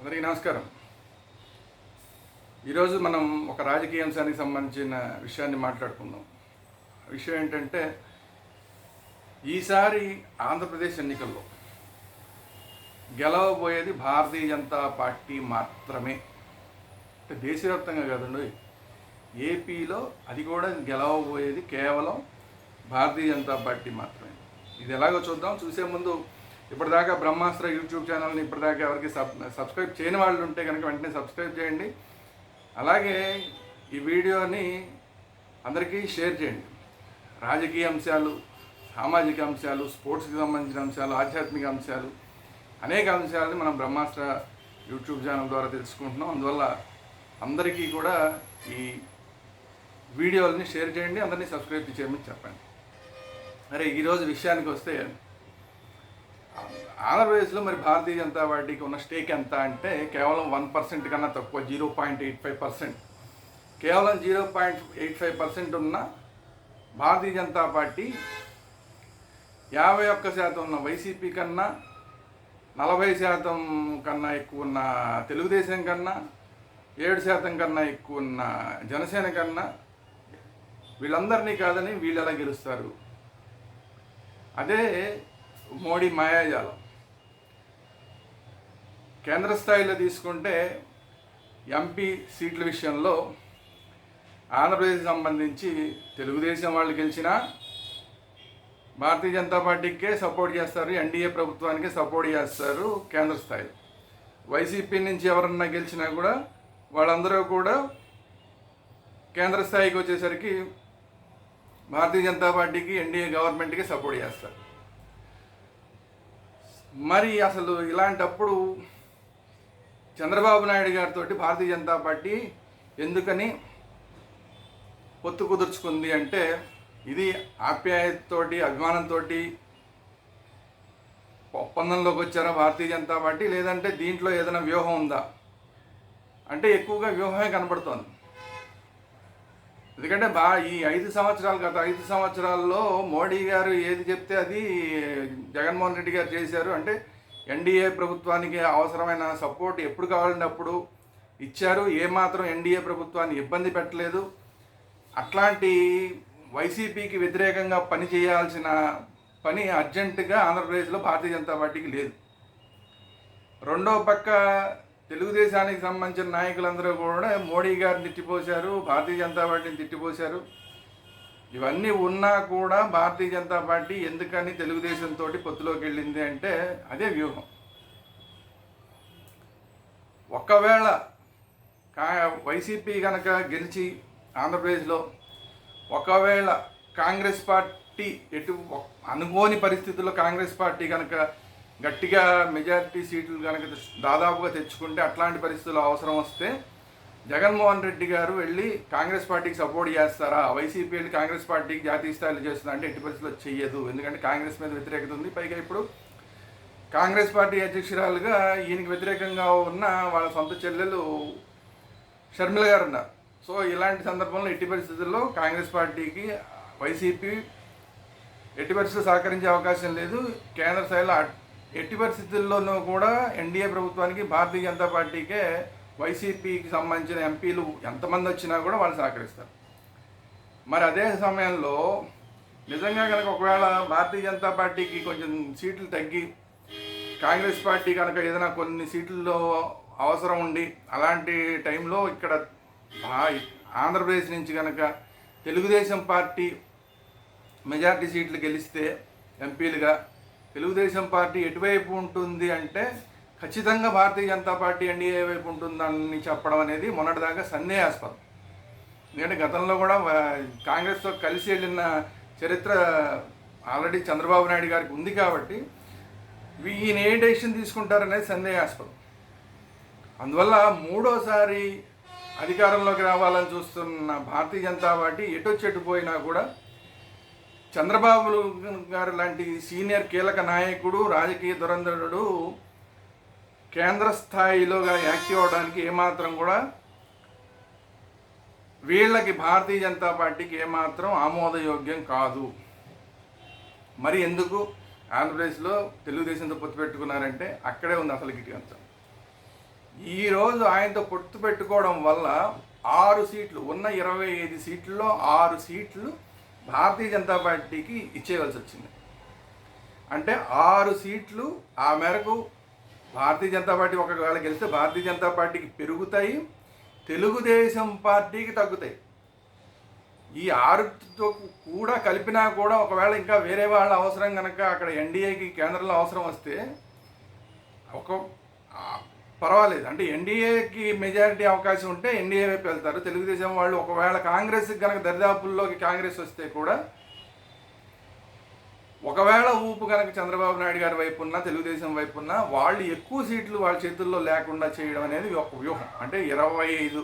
అందరికీ నమస్కారం. ఈరోజు మనం ఒక రాజకీయ అంశానికి సంబంధించిన విషయాన్ని మాట్లాడుకుందాం. ఆ విషయం ఏంటంటే ఈసారి ఆంధ్రప్రదేశ్ ఎన్నికల్లో గెలవబోయేది భారతీయ జనతా పార్టీ మాత్రమే. అంటే దేశవ్యాప్తంగా కాదండి ఏపీలో అది కూడా గెలవబోయేది కేవలం భారతీయ జనతా పార్టీ మాత్రమే. ఇది ఎలాగో చూద్దాం. చూసే ముందు ఇప్పటిదాకా బ్రహ్మాస్త్ర యూట్యూబ్ ఛానల్ని ఇప్పటిదాకా ఎవరికి సబ్ సబ్స్క్రైబ్ చేయని వాళ్ళు ఉంటే కనుక వెంటనే సబ్స్క్రైబ్ చేయండి. అలాగే ఈ వీడియోని అందరికీ షేర్ చేయండి. రాజకీయ అంశాలు సామాజిక అంశాలు స్పోర్ట్స్కి సంబంధించిన అంశాలు ఆధ్యాత్మిక అంశాలు అనేక అంశాలని మనం బ్రహ్మాస్త్ర యూట్యూబ్ ఛానల్ ద్వారా తెలుసుకుంటున్నాం. అందువల్ల అందరికీ కూడా ఈ వీడియోలని షేర్ చేయండి అందరినీ సబ్స్క్రైబ్ చేయమని చెప్పండి. అరే ఈరోజు విషయానికి వస్తే ఆంధ్రప్రదేశ్లో మరి భారతీయ జనతా పార్టీకి ఉన్న స్టేక్ ఎంత అంటే కేవలం వన్ పర్సెంట్ కన్నా తక్కువ zero point eight five percent. కేవలం zero point eight five percent ఉన్న భారతీయ జనతా పార్టీ యాభై ఒక్క శాతం ఉన్న వైసీపీ కన్నా నలభై శాతం కన్నా ఎక్కువ ఉన్న తెలుగుదేశం కన్నా ఏడు శాతం కన్నా ఎక్కువ ఉన్న జనసేన కన్నా వీళ్ళందరినీ కాదని వీళ్ళు ఎలా గెలుస్తారు? అదే మోడీ మాయాజాలం. కేంద్ర స్థాయిలో తీసుకుంటే ఎంపీ సీట్ల విషయంలో ఆంధ్రప్రదేశ్ సంబంధించి తెలుగుదేశం వాళ్ళు గెలిచినా భారతీయ జనతా పార్టీకే సపోర్ట్ చేస్తారు ఎన్డీఏ ప్రభుత్వానికి సపోర్ట్ చేస్తారు కేంద్ర స్థాయిలో వైసీపీ నుంచి ఎవరన్నా గెలిచినా కూడా వాళ్ళందరూ కూడా కేంద్ర స్థాయికి వచ్చేసరికి భారతీయ జనతా పార్టీకి ఎన్డీఏ గవర్నమెంట్కి సపోర్ట్ చేస్తారు. మరి అసలు ఇలాంటప్పుడు చంద్రబాబు నాయుడు గారితో భారతీయ జనతా పార్టీ ఎందుకని పొత్తు కుదుర్చుకుంది అంటే ఇది ఆప్యాయతతోటి అభిమానంతో ఒప్పందంలోకి వచ్చారా భారతీయ జనతా పార్టీ? లేదంటే దీంట్లో ఏదైనా వ్యూహం ఉందా? అంటే ఎక్కువగా వ్యూహమే కనబడుతోంది. ఎందుకంటే బా ఈ ఐదు సంవత్సరాలు గత ఐదు సంవత్సరాల్లో మోడీ గారు ఏది చెప్తే అది జగన్మోహన్ రెడ్డి గారు చేశారు. అంటే ఎన్డీఏ ప్రభుత్వానికి అవసరమైన సపోర్ట్ ఎప్పుడు కావాలంటే అప్పుడు ఇచ్చారు. ఏమాత్రం ఎన్డీఏ ప్రభుత్వాన్ని ఇబ్బంది పెట్టలేదు. అట్లాంటి వైసీపీకి వ్యతిరేకంగా పని చేయాల్సిన పని అర్జెంటుగా ఆంధ్రప్రదేశ్లో భారతీయ జనతా పార్టీకి లేదు. రెండో పక్క తెలుగుదేశానికి సంబంధించిన నాయకులందరూ కూడా మోడీ గారిని తిట్టిపోశారు భారతీయ జనతా పార్టీని తిట్టిపోశారు. ఇవన్నీ ఉన్నా కూడా భారతీయ జనతా పార్టీ ఎందుకని తెలుగుదేశంతో పొత్తులోకి వెళ్ళింది అంటే అదే వ్యూహం. ఒకవేళ కా వైసీపీ కనుక గెలిచి ఆంధ్రప్రదేశ్లో ఒకవేళ కాంగ్రెస్ పార్టీ ఎటు అనుకోని పరిస్థితుల్లో కాంగ్రెస్ పార్టీ కనుక గట్టిగా మెజారిటీ సీట్లు కనుక దాదాపుగా తెచ్చుకుంటే అట్లాంటి పరిస్థితులు అవసరం వస్తే జగన్మోహన్ రెడ్డి గారు వెళ్ళి కాంగ్రెస్ పార్టీకి సపోర్ట్ చేస్తారా? వైసీపీ వెళ్ళి కాంగ్రెస్ పార్టీకి జాతీయ స్థాయిలో చేస్తుందా? అంటే ఎట్టి పరిస్థితుల్లో చెయ్యదు. ఎందుకంటే కాంగ్రెస్ మీద వ్యతిరేకత ఉంది. పైగా ఇప్పుడు కాంగ్రెస్ పార్టీ అధ్యక్షురాలుగా ఈయనకి వ్యతిరేకంగా ఉన్న వాళ్ళ సొంత చెల్లెలు షర్మిల గారు ఉన్నారు. సో ఇలాంటి సందర్భంలో ఎట్టి పరిస్థితుల్లో కాంగ్రెస్ పార్టీకి వైసీపీ ఎట్టి పరిస్థితులు సహకరించే అవకాశం లేదు. కేంద్ర స్థాయిలో ఎట్టి పరిస్థితుల్లోనూ కూడా ఎన్డీఏ ప్రభుత్వానికి భారతీయ జనతా పార్టీకే వైసీపీకి సంబంధించిన ఎంపీలు ఎంతమంది వచ్చినా కూడా వాళ్ళు సహకరిస్తారు. మరి అదే సమయంలో నిజంగా కనుక ఒకవేళ భారతీయ జనతా పార్టీకి కొంచెం సీట్లు తగ్గి కాంగ్రెస్ పార్టీ కనుక ఏదైనా కొన్ని సీట్లలో అవసరం ఉండి అలాంటి టైంలో ఇక్కడ ఆంధ్రప్రదేశ్ నుంచి కనుక తెలుగుదేశం పార్టీ మెజార్టీ సీట్లు గెలిస్తే ఎంపీలుగా తెలుగుదేశం పార్టీ ఎటువైపు ఉంటుంది అంటే ఖచ్చితంగా భారతీయ జనతా పార్టీ ఎన్డీఏ వైపు ఉంటుందని చెప్పడం అనేది మొన్నటిదాకా సందేహాస్పదం. ఎందుకంటే గతంలో కూడా కాంగ్రెస్తో కలిసి వెళ్ళిన చరిత్ర ఆల్రెడీ చంద్రబాబు నాయుడు గారికి ఉంది కాబట్టి ఈయన ఏ డెసిషన్ తీసుకుంటారనేది సందేహాస్పదం. అందువల్ల మూడోసారి అధికారంలోకి రావాలని చూస్తున్న భారతీయ జనతా పార్టీ ఎటొచ్చెటు పోయినా కూడా చంద్రబాబు గారు లాంటి సీనియర్ కీలక నాయకుడు రాజకీయ దురంధరుడు కేంద్ర స్థాయిలోగా యాక్టివ్ అవడానికి ఏమాత్రం కూడా వీళ్ళకి భారతీయ జనతా పార్టీకి ఏమాత్రం ఆమోదయోగ్యం కాదు. మరి ఎందుకు? ఆంధ్రప్రదేశ్లో తెలుగుదేశంతో పొత్తు పెట్టుకున్నారంటే అక్కడే ఉంది అసలు గిటి ఈరోజు ఆయనతో పొత్తు పెట్టుకోవడం వల్ల ఆరు సీట్లు ఉన్న ఇరవై ఐదు సీట్లలో ఆరు సీట్లు భారతీయ జనతా పార్టీకి ఇచ్చేయవలసి వచ్చింది. అంటే ఆరు సీట్లు ఆ మేరకు భారతీయ జనతా పార్టీ ఒకవేళ గెలిస్తే భారతీయ జనతా పార్టీకి పెరుగుతాయి తెలుగుదేశం పార్టీకి తగ్గుతాయి. ఈ ఆరుతో కూడా కలిపినా కూడా ఒకవేళ ఇంకా వేరే వాళ్ళ అవసరం కనుక అక్కడ ఎన్డీఏకి కేంద్రంలో అవసరం వస్తే ఒక పర్వాలేదు. అంటే ఎన్డీఏకి మెజారిటీ అవకాశం ఉంటే ఎన్డీఏ వైపు వెళ్తారు. తెలుగుదేశం వాళ్ళు ఒకవేళ కాంగ్రెస్ కనుక దరిదాపుల్లోకి కాంగ్రెస్ వస్తే కూడా ఒకవేళ ఊపు కనుక చంద్రబాబు నాయుడు గారి వైపు ఉన్నా తెలుగుదేశం వైపు ఉన్నా వాళ్ళు ఎక్కువ సీట్లు వాళ్ళ చేతుల్లో లేకుండా చేయడం అనేది ఒక వ్యూహం. అంటే ఇరవై ఐదు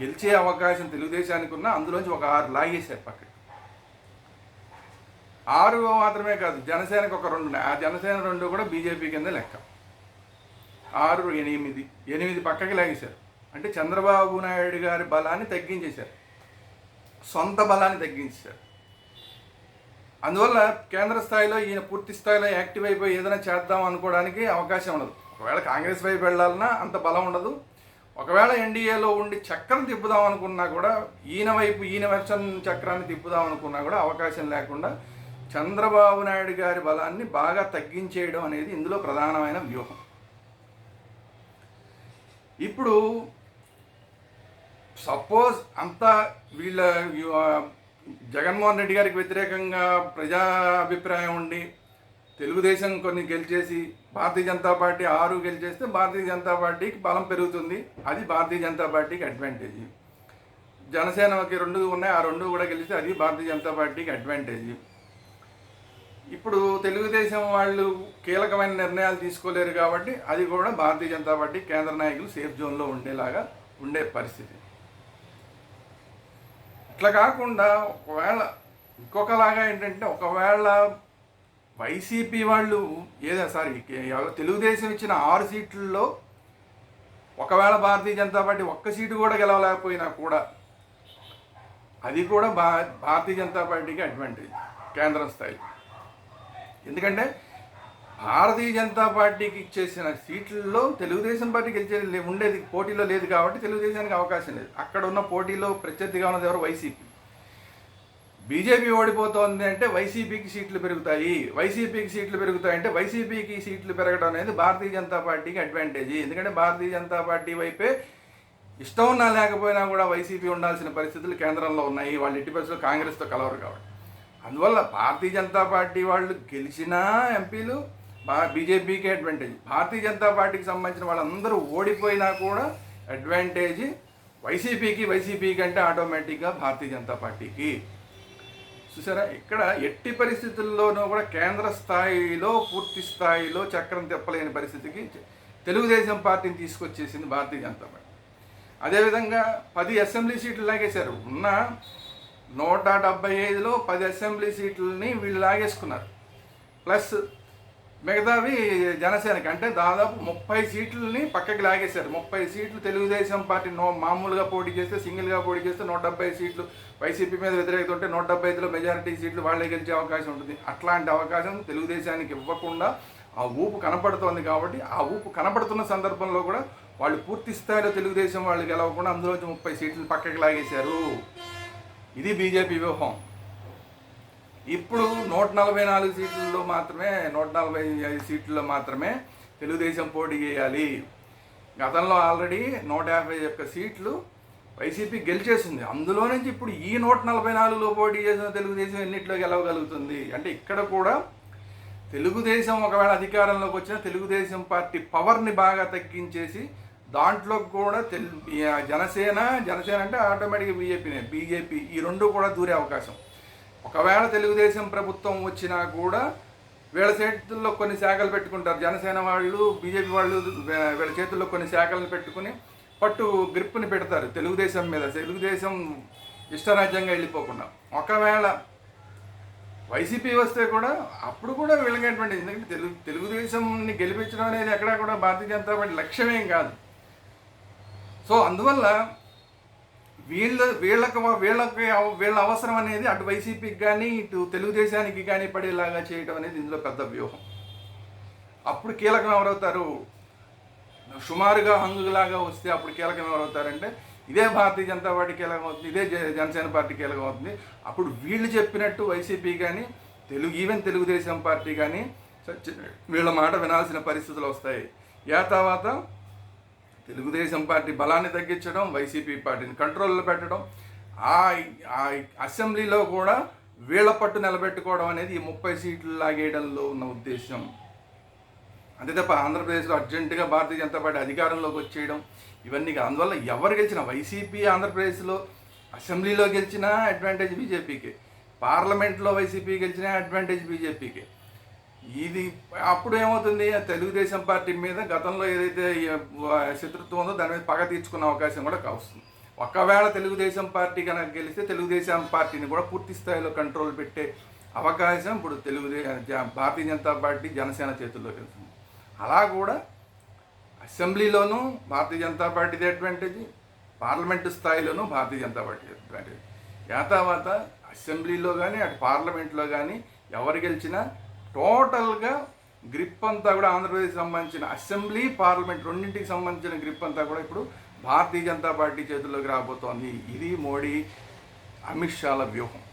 గెలిచే అవకాశం తెలుగుదేశానికి ఉన్నా అందులోంచి ఒక ఆరు లాగేశారు పక్కకి. ఆరు మాత్రమే కాదు జనసేనకు ఒక రెండు ఉన్నాయి ఆ జనసేన రెండు కూడా బీజేపీ కింద లెక్క. ఆరు ఎనిమిది ఎనిమిది పక్కకి లాగేశారు. అంటే చంద్రబాబు నాయుడు గారి బలాన్ని తగ్గించేశారు. సొంత బలాన్ని తగ్గించేశారు. అందువల్ల కేంద్ర స్థాయిలో ఈయన పూర్తి స్థాయిలో యాక్టివ్ అయిపోయి ఏదైనా చేద్దాం అనుకోవడానికి అవకాశం ఉండదు. ఒకవేళ కాంగ్రెస్ వైపు వెళ్ళాలన్నా అంత బలం ఉండదు. ఒకవేళ ఎన్డీఏలో ఉండి చక్రం తిప్పుదాం అనుకున్నా కూడా ఈయన వైపు ఈయన వెర్షన్ చక్రాన్ని తిప్పుదాం అనుకున్నా కూడా అవకాశం లేకుండా చంద్రబాబు నాయుడు గారి బలాన్ని బాగా తగ్గించేయడం అనేది ఇందులో ప్రధానమైన వ్యూహం. ఇప్పుడు సపోజ్ అంతా వీళ్ళ జగన్మోహన్ రెడ్డి గారికి వ్యతిరేకంగా ప్రజా అభిప్రాయం ఉండి తెలుగుదేశం కొన్ని గెలిచేసి భారతీయ జనతా పార్టీ ఆరు గెలిచేస్తే భారతీయ జనతా పార్టీకి బలం పెరుగుతుంది. అది భారతీయ జనతా పార్టీకి అడ్వాంటేజ్ జనసేనకి రెండు ఉన్నాయి ఆ రెండు కూడా గెలిస్తే అది భారతీయ జనతా పార్టీకి అడ్వాంటేజ్ ఇప్పుడు తెలుగుదేశం వాళ్ళు కీలకమైన నిర్ణయాలు తీసుకోలేరు కాబట్టి అది కూడా భారతీయ జనతా పార్టీ కేంద్ర నాయకులు సేఫ్ జోన్లో ఉండేలాగా ఉండే పరిస్థితి. ఇట్లా కాకుండా ఒకవేళ ఇంకొకలాగా ఏంటంటే ఒకవేళ వైసీపీ వాళ్ళు ఏదో సారీ తెలుగుదేశం ఇచ్చిన ఆరు సీట్లలో ఒకవేళ భారతీయ జనతా పార్టీ ఒక్క సీటు కూడా గెలవలేకపోయినా కూడా అది కూడా భా భారతీయ జనతా పార్టీకి అడ్వాంటేజ్ కేంద్రం స్థాయి ఎందుకంటే భారతీయ జనతా పార్టీకి ఇచ్చేసిన సీట్లలో తెలుగుదేశం పార్టీ గెలిచేది ఉండేది పోటీలో లేదు కాబట్టి తెలుగుదేశానికి అవకాశం లేదు. అక్కడ ఉన్న పోటీలో ప్రత్యర్థిగా ఉన్నది ఎవరు? వైసీపీ. బీజేపీ ఓడిపోతోంది అంటే వైసీపీకి సీట్లు పెరుగుతాయి. వైసీపీకి సీట్లు పెరుగుతాయి అంటే వైసీపీకి సీట్లు పెరగడం అనేది భారతీయ జనతా పార్టీకి అడ్వాంటేజ్ ఎందుకంటే భారతీయ జనతా పార్టీ వైపే ఇష్టం ఉన్నా లేకపోయినా కూడా వైసీపీ ఉండాల్సిన పరిస్థితులు కేంద్రంలో ఉన్నాయి. వాళ్ళు ఎట్టి పరిస్థితులు కాంగ్రెస్తో కలవరు కాబట్టి. అందువల్ల భారతీయ జనతా పార్టీ వాళ్ళు గెలిచినా ఎంపీలు బా బీజేపీకి అడ్వాంటేజ్ భారతీయ జనతా పార్టీకి సంబంధించిన వాళ్ళందరూ ఓడిపోయినా కూడా అడ్వాంటేజ్ వైసీపీకి వైసీపీ కంటే ఆటోమేటిక్గా భారతీయ జనతా పార్టీకి. చూసారా? ఇక్కడ ఎట్టి పరిస్థితుల్లోనూ కూడా కేంద్ర స్థాయిలో పూర్తి స్థాయిలో చక్రం తిప్పలేని పరిస్థితికి తెలుగుదేశం పార్టీని తీసుకొచ్చేసింది భారతీయ జనతా పార్టీ. అదేవిధంగా పది అసెంబ్లీ సీట్లు లాగేశారు. ఉన్న నూట డెబ్బై ఐదులో పది అసెంబ్లీ సీట్లని వీళ్ళు లాగేసుకున్నారు. ప్లస్ మిగతావి జనసేనకి అంటే దాదాపు ముప్పై సీట్లని పక్కకి లాగేశారు. ముప్పై సీట్లు తెలుగుదేశం పార్టీ నో మామూలుగా పోటీ చేస్తే సింగిల్గా పోటీ చేస్తే నూట డెబ్బై సీట్లు. వైసీపీ మీద వ్యతిరేకత ఉంటే నూట డెబ్బై ఐదులో మెజారిటీ సీట్లు వాళ్ళే గెలిచే అవకాశం ఉంటుంది. అట్లాంటి అవకాశం తెలుగుదేశానికి ఇవ్వకుండా ఆ ఊపు కనపడుతోంది కాబట్టి ఆ ఊపు కనపడుతున్న సందర్భంలో కూడా వాళ్ళు పూర్తి స్థాయిలో తెలుగుదేశం వాళ్ళు గెలవకుండా అందులోంచి ముప్పై సీట్లు పక్కకి లాగేశారు. ఇది బీజేపీ వ్యూహం. ఇప్పుడు నూట నలభై నాలుగు సీట్లలో మాత్రమే నూట నలభై ఐదు సీట్లలో మాత్రమే తెలుగుదేశం పోటీ చేయాలి. గతంలో ఆల్రెడీ నూట యాభై యొక్క సీట్లు వైసీపీ గెలిచేసింది. అందులో నుంచి ఇప్పుడు ఈ నూట నలభై నాలుగులో పోటీ చేసిన తెలుగుదేశం ఎన్నిట్లో గెలవగలుగుతుంది? అంటే ఇక్కడ కూడా తెలుగుదేశం ఒకవేళ అధికారంలోకి వచ్చిన తెలుగుదేశం పార్టీ పవర్ని బాగా తగ్గించేసి దాంట్లో కూడా తెల్ జనసేన జనసేన అంటే ఆటోమేటిక్గా బీజేపీనే. బీజేపీ ఈ రెండు కూడా దూరే అవకాశం. ఒకవేళ తెలుగుదేశం ప్రభుత్వం వచ్చినా కూడా వీళ్ళ చేతుల్లో కొన్ని శాఖలు పెట్టుకుంటారు. జనసేన వాళ్ళు బీజేపీ వాళ్ళు వీళ్ళ చేతుల్లో కొన్ని శాఖలను పెట్టుకుని పట్టు గ్రిప్పుని పెడతారు తెలుగుదేశం మీద. తెలుగుదేశం ఇష్టరాజ్యంగా వెళ్ళిపోకుండా. ఒకవేళ వైసీపీ వస్తే కూడా అప్పుడు కూడా వీళ్ళకేటువంటి ఎందుకంటే తెలుగు తెలుగుదేశంని గెలిపించడం అనేది ఎక్కడా కూడా భారతీయ జనతా పార్టీ లక్ష్యమేం కాదు. సో అందువల్ల వీళ్ళ వీళ్ళకి వీళ్ళకి వీళ్ళ అవసరం అనేది అటు వైసీపీకి కానీ ఇటు తెలుగుదేశానికి కానీ పడేలాగా చేయడం అనేది ఇందులో పెద్ద వ్యూహం. అప్పుడు కీలకం ఎవరవుతారు? సుమారుగా హంగులాగా వస్తే అప్పుడు కీలకం ఎవరవుతారంటే ఇదే భారతీయ జనతా పార్టీ కీలకం అవుతుంది ఇదే జ- జనసేన పార్టీ కీలకం అవుతుంది. అప్పుడు వీళ్ళు చెప్పినట్టు వైసీపీ కానీ తెలుగు ఈవెన్ తెలుగుదేశం పార్టీ కానీ వీళ్ళ మాట వినాల్సిన పరిస్థితులు వస్తాయి. యా తర్వాత తెలుగుదేశం పార్టీ బలాన్ని తగ్గించడం వైసీపీ పార్టీని కంట్రోల్లో పెట్టడం ఆ ఆ అసెంబ్లీలో కూడా వీళ్ళ పట్టు నిలబెట్టుకోవడం అనేది ఈ ముప్పై సీట్లు లాగేయడంలో ఉన్న ఉద్దేశం. అంతే తప్ప ఆంధ్రప్రదేశ్లో అర్జెంటుగా భారతీయ జనతా పార్టీ అధికారంలోకి వచ్చేయడం ఇవన్నీ అందువల్ల ఎవరు గెలిచినా వైసీపీ ఆంధ్రప్రదేశ్లో అసెంబ్లీలో గెలిచినా అడ్వాంటేజ్ బీజేపీకి. పార్లమెంట్లో వైసీపీ గెలిచినా అడ్వాంటేజ్ బీజేపీకి. ఇది అప్పుడు ఏమవుతుంది? తెలుగుదేశం పార్టీ మీద గతంలో ఏదైతే శత్రుత్వం ఉందో దాని మీద పగ తీర్చుకునే అవకాశం కూడా వస్తుంది. ఒకవేళ తెలుగుదేశం పార్టీ కనుక గెలిస్తే తెలుగుదేశం పార్టీని కూడా పూర్తి స్థాయిలో కంట్రోల్ పెట్టే అవకాశం ఇప్పుడు తెలుగుదేశం భారతీయ జనతా పార్టీ జనసేన చేతుల్లోకి వెళ్తుంది. అలా కూడా అసెంబ్లీలోనూ భారతీయ జనతా పార్టీది అడ్వాంటేజ్ పార్లమెంటు స్థాయిలోనూ Bharatiya Janata party advantage. Yeah తర్వాత అసెంబ్లీలో కానీ అటు పార్లమెంట్లో కానీ ఎవరు గెలిచినా టోటల్గా గ్రిప్ అంతా కూడా ఆంధ్రప్రదేశ్ సంబంధించిన అసెంబ్లీ పార్లమెంట్ రెండింటికి సంబంధించిన గ్రిప్ అంతా కూడా ఇప్పుడు భారతీయ జనతా పార్టీ చేతుల్లోకి రాబోతోంది. ఇది మోడీ అమిత్ షాల వ్యూహం.